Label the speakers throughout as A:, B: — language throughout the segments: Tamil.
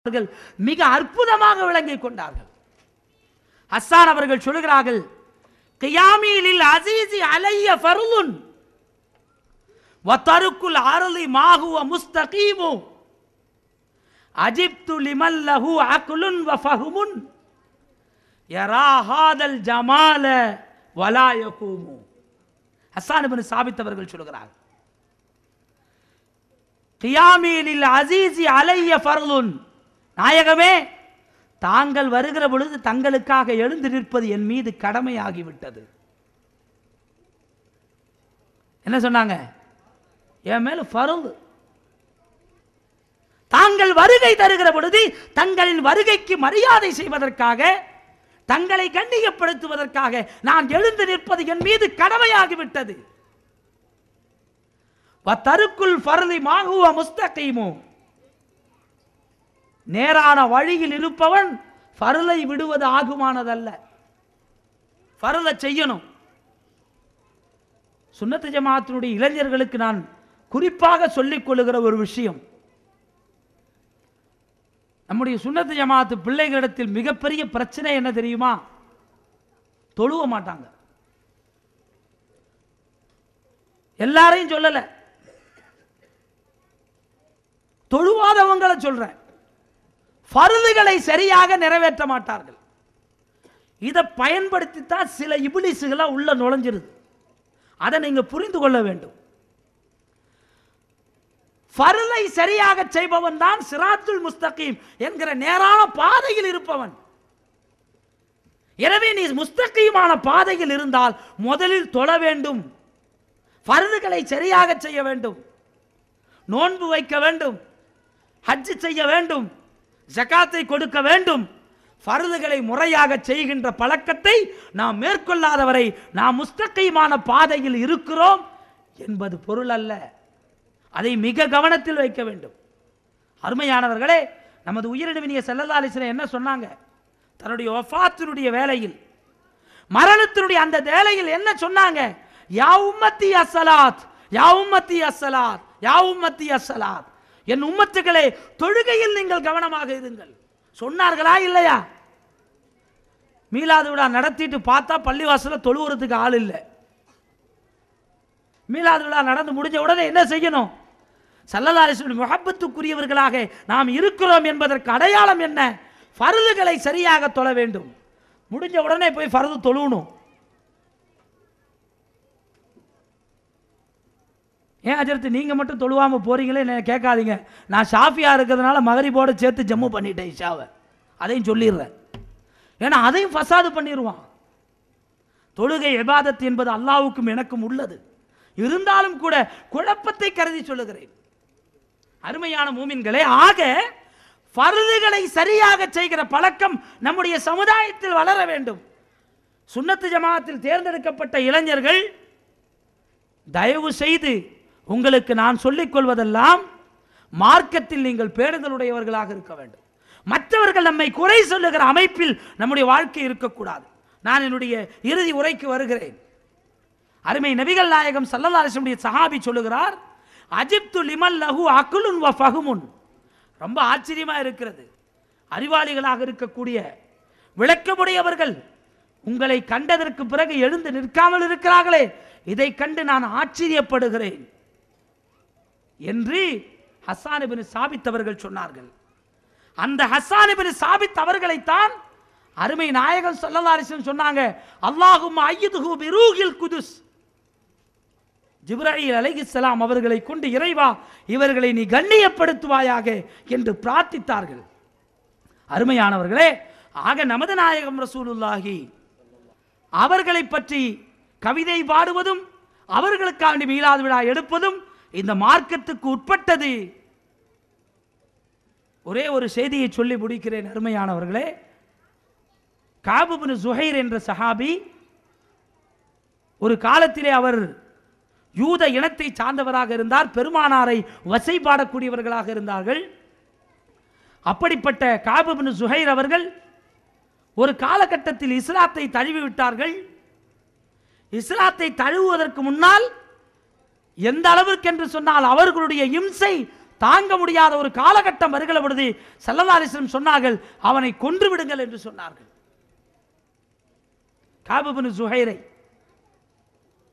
A: அவர்கள் மிக அற்புதமாக விளங்கிக் கொண்டார்கள். ஹஸ்ஸான் அவர்கள் சொல்கிறார்கள் கியாமீலில் அசீசி அலைய ஃபருலுன் வத்தருக்குல் ஆரலி மாகுவ முஸ்தகீமு அஜிப்து லிமல் லஹு அக்லுன் வ ஃபஹுமுன் யரா ஹாதல் ஜமால வலா யகூமு. ஹஸ்ஸான் இப்னு சாபித் அவர்கள் சொல்கிறார்கள் கியாமீலில் அசீசி அலைய ஃபருலுன் நாயகமே தாங்கள் வருகிற பொழுது தங்களுக்காக எழுந்து நிற்பது என் மீது கடமையாகிவிட்டது. என்ன சொன்னாங்க? என் மேல ஃபருது தாங்கள் வருகை தருகிற பொழுது தங்களின் வருகைக்கு மரியாதை செய்வதற்காக தங்களை கண்ணியப்படுத்துவதற்காக நான் எழுந்து நிற்பது என் மீது கடமையாகிவிட்டது. தருக்குள் பருதி மாகுவ முஸ்தகீமு. நேரான வழியில் இருப்பவன் பருளை விடுவது ஆகுமானதல்ல. ஃபர்லை செய்யணும். சுன்னத்து ஜமாத்தினுடைய இளைஞர்களுக்கு நான் குறிப்பாக சொல்லிக் கொள்ளுகிற ஒரு விஷயம். நம்முடைய சுன்னத்து ஜமாத்து பிள்ளைகளிடத்தில் மிகப்பெரிய பிரச்சனை என்ன தெரியுமா? தொழுவ மாட்டாங்க. எல்லாரையும் சொல்லலை. தொழுவாதவங்களை சொல்றேன். ஃபருதுகளை சரியாக நிறைவேற்ற மாட்டார்கள். இதை பயன்படுத்தித்தான் சில இபிலிசுகளாக உள்ள நுழைஞ்சிருது. அதை நீங்கள் புரிந்து கொள்ள வேண்டும். ஃபருளை சரியாக செய்பவன் தான் சிராத்துல் முஸ்தகீம் என்கிற நேரான பாதையில் இருப்பவன். எனவே நீ முஸ்தகீமான பாதையில் இருந்தால் முதலில் தொழ வேண்டும். ஃபருதுகளை சரியாக செய்ய வேண்டும். நோன்பு வைக்க வேண்டும். ஹஜ் செய்ய வேண்டும். ஜகாத்தை கொடுக்க வேண்டும். ஃபருதுகளை முறையாக செய்கின்ற பழக்கத்தை நாம் மேற்கொள்ளாதவரை நாம் முஸ்தகைமான பாதையில் இருக்கிறோம் என்பது பொருள் அல்ல. அதை மிக கவனத்தில் வைக்க வேண்டும். அருமையானவர்களே நமது உயிரிழவினிய செல்லல்லாலிசன் என்ன சொன்னாங்க? தன்னுடைய ஒஃபாத்தினுடைய வேலையில் மரணத்தினுடைய அந்த வேலையில் என்ன சொன்னாங்க? யா உம்மத்தி அசலாத் யா உம்மத்தி அசலாத் யா உம்மத்தி அசலாத் என் உம்மத்துக்களே தொழுகையில் நீங்கள் கவனமாக இருங்கள். சொன்னார்களா இல்லையா? மீலாது விழா நடத்திட்டு பார்த்தா பள்ளிவாசல தொழுவுறதுக்கு ஆள் இல்லை. மீலாது விழா நடந்து முடிஞ்ச உடனே என்ன செய்யணும்? சல்லதாரிசன் முகப்பத்துக்குரியவர்களாக நாம் இருக்கிறோம் என்பதற்கு அடையாளம் என்ன? ஃபருதுகளை சரியாக தொழ வேண்டும். முடிஞ்ச உடனே போய் ஃபருது தொழுவணும். ஏன் அஜரத்து நீங்கள் மட்டும் தொழுவாமல் போகிறீங்களே என்ன கேட்காதீங்க. நான் ஷாஃபியாக இருக்கிறதுனால மகரிபோட சேர்த்து ஜம்மு பண்ணிட்டேன் இஷாவை. அதையும் சொல்லிடுறேன். ஏன்னா அதையும் ஃபசாது பண்ணிடுவான். தொழுகை எபாதத் என்பது அல்லாவுக்கும் எனக்கும் உள்ளது. இருந்தாலும் கூட குழப்பத்தை கருதி சொல்லுகிறேன். அருமையான மூமின்களே ஆக பருதுகளை சரியாக செய்கிற பழக்கம் நம்முடைய சமுதாயத்தில் வளர வேண்டும். சுன்னத்து ஜமாத்தில் தேர்ந்தெடுக்கப்பட்ட இளைஞர்கள் தயவு செய்து உங்களுக்கு நான் சொல்லிக் கொள்வதெல்லாம் மார்க்கத்தில் நீங்கள் பேணுதலுடையவர்களாக இருக்க வேண்டும். மற்றவர்கள் நம்மை குறை சொல்லுகிற அமைப்பில் நம்முடைய வாழ்க்கை இருக்கக்கூடாது. நான் என்னுடைய இறுதி உரைக்கு வருகிறேன். அருமை நபிகள் நாயகம் சல்லல்லாஹுடைய சஹாபி சொல்லுகிறார் அஜிப்து லிமல் லஹு அகுலுன் வ பகுமுன் ரொம்ப ஆச்சரியமாக இருக்கிறது. அறிவாளிகளாக இருக்கக்கூடிய விளக்கமுடையவர்கள் உங்களை கண்டதற்கு பிறகு எழுந்து நிற்காமல் இருக்கிறார்களே இதை கண்டு நான் ஆச்சரியப்படுகிறேன். என்று ஹசானிபின் சாபித்தவர்கள் சாபித் அவர்கள் சொன்னார்கள். அந்த ஹசானிபின் இப்னு சாபித் அவர்களைத்தான் அருமை நாயகன் சொல்லலாரிசன் சொன்னாங்க அல்லாஹும் ஐயதுகு பிரூகில் குதுஸ். ஜிப்ராயில் அலைகிஸ்லாம் அவர்களை கொண்டு இறைவா இவர்களை நீ கண்ணியப்படுத்துவாயாக என்று பிரார்த்தித்தார்கள். அருமையானவர்களே ஆக நமது நாயகம் ரசூலுல்லாஹி அவர்களை பற்றி கவிதை பாடுவதும் அவர்களுக்காண்டி மீளாது விழா எடுப்பதும் இந்த மார்க்கத்துக்கு உட்பட்டது. ஒரே ஒரு செய்தியை சொல்லி முடிக்கிறேன் அருமையானவர்களே. காபுபின் சுஹைர் என்ற சஹாபி ஒரு காலத்திலே அவர் யூத இனத்தை சார்ந்தவராக இருந்தார் பெருமானாரை வசை பாடக்கூடியவர்களாக இருந்தார்கள். அப்படிப்பட்ட காபுபின் சுஹைர் அவர்கள் ஒரு காலகட்டத்தில் இஸ்லாத்தை தழுவி விட்டார்கள் இஸ்லாத்தை தழுவுவதற்கு முன்னால் எந்த அளவிற்கு என்று சொன்னால் அவர்களுடைய இம்சை தாங்க முடியாத ஒரு காலகட்டம் வருகிற பொழுது சல்லல்லா அலிஸ்லம் சொன்னார்கள் அவனை கொன்று விடுங்கள் என்று சொன்னார்கள். காபுபின் சுஹைரை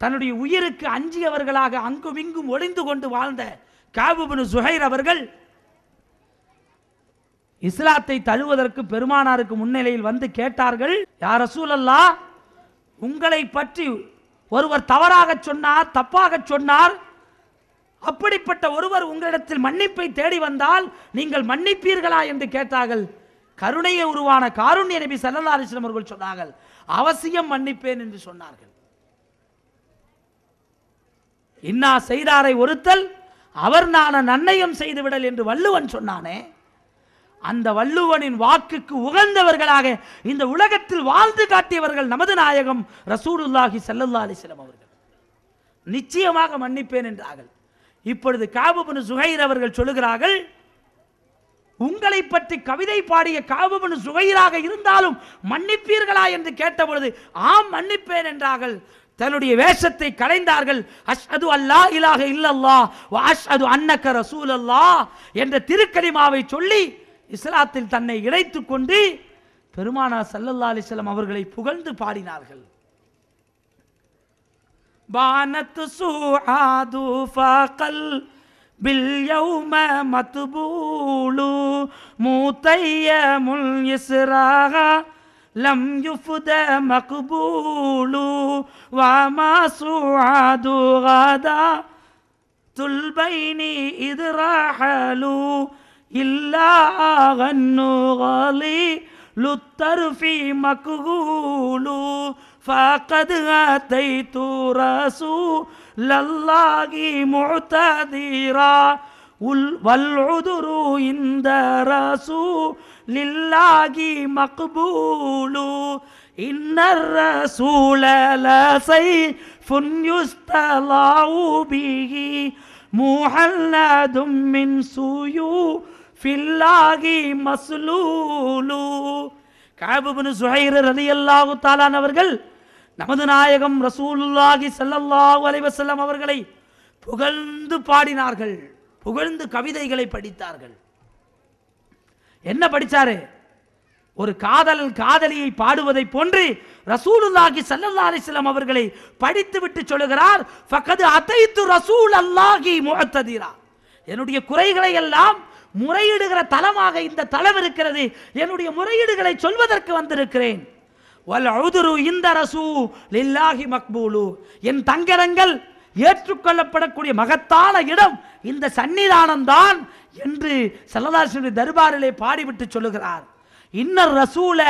A: தன்னுடைய உயிருக்கு அஞ்சியவர்களாக அங்கும் இங்கும் ஒளிந்து கொண்டு வாழ்ந்த காபுபின் சுஹைர் அவர்கள் இஸ்லாத்தை தழுவதற்கு பெருமானாருக்கு முன்னிலையில் வந்து கேட்டார்கள் யார் ரசூலல்லா உங்களை பற்றி ஒருவர் தவறாக சொன்னார் தப்பாக சொன்னார் அப்படிப்பட்ட ஒருவர் உங்களிடத்தில் மன்னிப்பை தேடி வந்தால் நீங்கள் மன்னிப்பீர்களா என்று கேட்டார்கள். கருணையை உருவான காருண்ய நபி சல்லா அலிஸ்லம் அவர்கள் சொன்னார்கள் அவசியம் மன்னிப்பேன் என்று சொன்னார்கள். இன்னா செய்தாரை ஒருத்தல் அவர் நான நன்னயம் செய்துவிடல் என்று வள்ளுவன் சொன்னானே அந்த வள்ளுவனின் வாக்குக்கு உகந்தவர்களாக இந்த உலகத்தில் வாழ்ந்து காட்டியவர்கள் நமது நாயகம் ரசூலுல்லாஹி ஸல்லல்லாஹு அலிஸ்லம் அவர்கள். நிச்சயமாக மன்னிப்பேன் என்றார்கள். இப்பொழுது காபுபனு சுகைர் அவர்கள் சொல்லுகிறார்கள் உங்களை பற்றி கவிதை பாடிய காபுபனு சுகைராக இருந்தாலும் மன்னிப்பீர்களா? என்று கேட்டபொழுது ஆம் மன்னிப்பேன் என்றார்கள். தன்னுடைய வேஷத்தை களைந்தார்கள். அஷ்ஹது அல்லா இலாக இல்லல்லா வ அஷ்ஹது அன்னக ரசூலல்லாஹ் என்ற திருக்கலிமாவை சொல்லி இஸ்லாத்தில் தன்னை இணைத்துக் கொண்டு பெருமானா சல்லல்லா அலிஸ்லாம் அவர்களை புகழ்ந்து பாடினார்கள் بانت سعاد فقل باليوم مطبول متيم اليسراغ لم يفد مقبول وما سعاد غدا البين إذ راحلوا إلا غنوا غالي للطرف مكهول فقد أتيت رسول الله معتذرا. وال- والعذر عند رسول الله مقبول. إن الرسول لسيف يستطاع به. محلد من سيوف ஃபில்லாகி மசுலூலு காபுபின் சுஹைர் ரதி அல்லாஹு தாலான் அவர்கள் நமது நாயகம் ரசூலுல்லாஹி சல்லல்லாஹு அலைவசல்லம் அவர்களை புகழ்ந்து பாடினார்கள். புகழ்ந்து கவிதைகளை படித்தார்கள். என்ன படித்தாரு ஒரு காதல் காதலியை பாடுவதை போன்று ரசூலுல்லாஹி சல்லல்லா அலிஸ்லாம் அவர்களை படித்துவிட்டு சொல்லுகிறார் ஃபகது அத்தைத்து ரசூல் அல்லாஹி முகத்ததீரா என்னுடைய குறைகளை எல்லாம் முறையிடுகிற தலமாக இந்த தலம் இருக்கிறது. என்னுடைய முறையீடுகளை சொல்வதற்கு வந்திருக்கிறேன். வல் அழுதுரு இந்த ரசூ லில்லாஹி மக்பூலு. என் தங்கரங்கள் ஏற்றுக்கொள்ளப்படக்கூடிய மகத்தான இடம் இந்த சன்னிதானம் தான் என்று சல்லதாசனுடைய தர்பாரிலே பாடிவிட்டு சொல்லுகிறார். இன்னர் ரசூல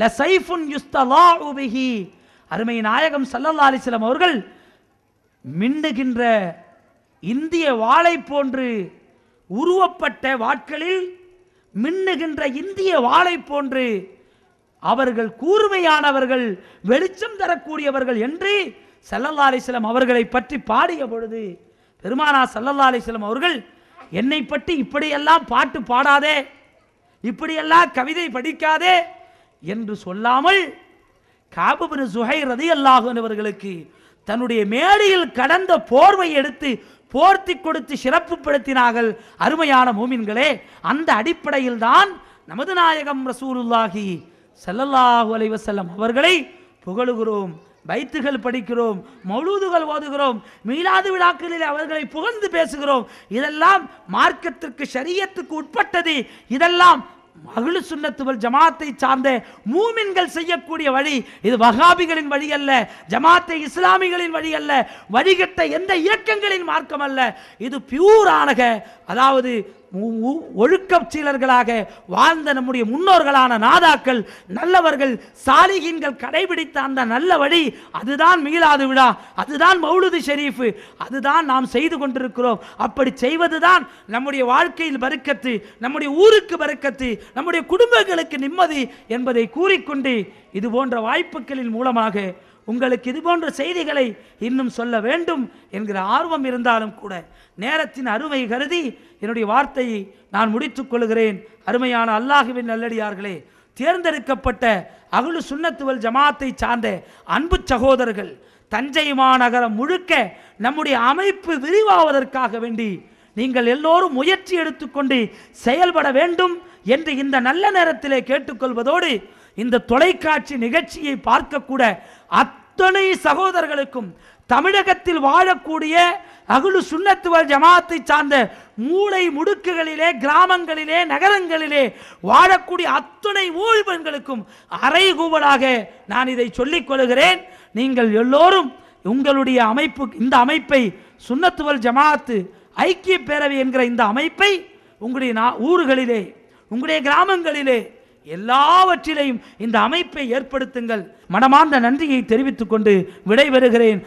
A: ல சைஃபுன் யுஸ்தலா பிஹி. அருமை நாயகம் ஸல்லல்லாஹு அவர்கள் மின்னுகின்ற இந்திய வாளை போன்று உருவப்பட்ட வாட்களில் மின்னுகின்ற இந்திய வாளை போன்று அவர்கள் கூர்மையானவர்கள் வெளிச்சம் தரக்கூடியவர்கள் என்று சல்லல்லா அலிஸ்லாம் அவர்களை பற்றி பாடிய பொழுது பெருமானா சல்லல்லா அலிஸ்லாம் அவர்கள் என்னை பற்றி இப்படியெல்லாம் பாட்டு பாடாதே இப்படியெல்லாம் கவிதை படிக்காதே என்று சொல்லாமல் காபுபின் சுஹை ரதி அவர்களுக்கு தன்னுடைய மேடையில் கடந்த போர்வை எடுத்து போர்த்தி கொடுத்து சிறப்புப்படுத்தினார்கள் அருமையான மூமின்களே. அந்த அடிப்படையில் தான் நமது நாயகம் ரசூலுல்லாஹி செல்லல்லாஹு அலைவசல்லம் அவர்களை புகழுகிறோம் பைத்துகள் படிக்கிறோம் மௌலூதுகள் ஓதுகிறோம் மீளாது விழாக்களில் அவர்களை புகழ்ந்து பேசுகிறோம். இதெல்லாம் மார்க்கத்திற்கு சரியத்துக்கு உட்பட்டது. இதெல்லாம் மகளு சுண்ணத்துவல் ஜமாத்தை சார்ந்த மூமின்கள் செய்யக்கூடிய வழி இது வகாபிகளின் வழி அல்ல ஜமாத்தை இஸ்லாமிகளின் வழி அல்ல வழிகட்ட எந்த இயக்கங்களின் மார்க்கம் அல்ல இது பியூரானக அதாவது ஒழுக்க ஒழுக்கச் சீலர்களாக வாழ்ந்த நம்முடைய முன்னோர்களான நாதாக்கள் நல்லவர்கள் சாலிகின்கள் கடைபிடித்த அந்த நல்ல வழி அதுதான் மீளாது விழா அதுதான் மௌலுது ஷெரீஃபு அதுதான் நாம் செய்து கொண்டிருக்கிறோம். அப்படி செய்வதுதான் நம்முடைய வாழ்க்கையில் பருக்கத்து நம்முடைய ஊருக்கு பருக்கத்து நம்முடைய குடும்பங்களுக்கு நிம்மதி என்பதை கூறிக்கொண்டு இது போன்ற வாய்ப்புகளின் மூலமாக உங்களுக்கு இது போன்ற செய்திகளை இன்னும் சொல்ல வேண்டும் என்கிற ஆர்வம் இருந்தாலும் கூட நேரத்தின் அருமை கருதி என்னுடைய வார்த்தையை நான் முடித்துக் கொள்கிறேன். அருமையான அல்லாஹுவின் நல்லடியார்களே தேர்ந்தெடுக்கப்பட்ட அகுலு சுண்ணத்துவல் ஜமாத்தை சார்ந்த அன்பு சகோதரர்கள் தஞ்சை மாநகரம் முழுக்க நம்முடைய அமைப்பு விரிவாவதற்காக வேண்டி நீங்கள் எல்லோரும் முயற்சி எடுத்துக்கொண்டு செயல்பட வேண்டும் என்று இந்த நல்ல நேரத்திலே கேட்டுக்கொள்வதோடு இந்த தொலைக்காட்சி நிகழ்ச்சியை பார்க்கக்கூட அத்தனை சகோதரர்களுக்கும் தமிழகத்தில் வாழக்கூடிய அகுலு சுண்ணத்துவல் ஜமாத்தை சார்ந்த மூளை முடுக்குகளிலே கிராமங்களிலே நகரங்களிலே வாழக்கூடிய அத்தனை ஊழ்வன்களுக்கும் அறைகூவலாக நான் இதை சொல்லிக் கொள்கிறேன். நீங்கள் எல்லோரும் உங்களுடைய அமைப்பு இந்த அமைப்பை சுண்ணத்துவல் ஜமாத்து ஐக்கிய பேரவை என்கிற இந்த அமைப்பை உங்களுடைய நா- ஊர்களிலே உங்களுடைய கிராமங்களிலே எல்லாவற்றிலையும் இந்த அமைப்பை ஏற்படுத்துங்கள். மனமார்ந்த நன்றியை தெரிவித்துக் கொண்டு விடைபெறுகிறேன்.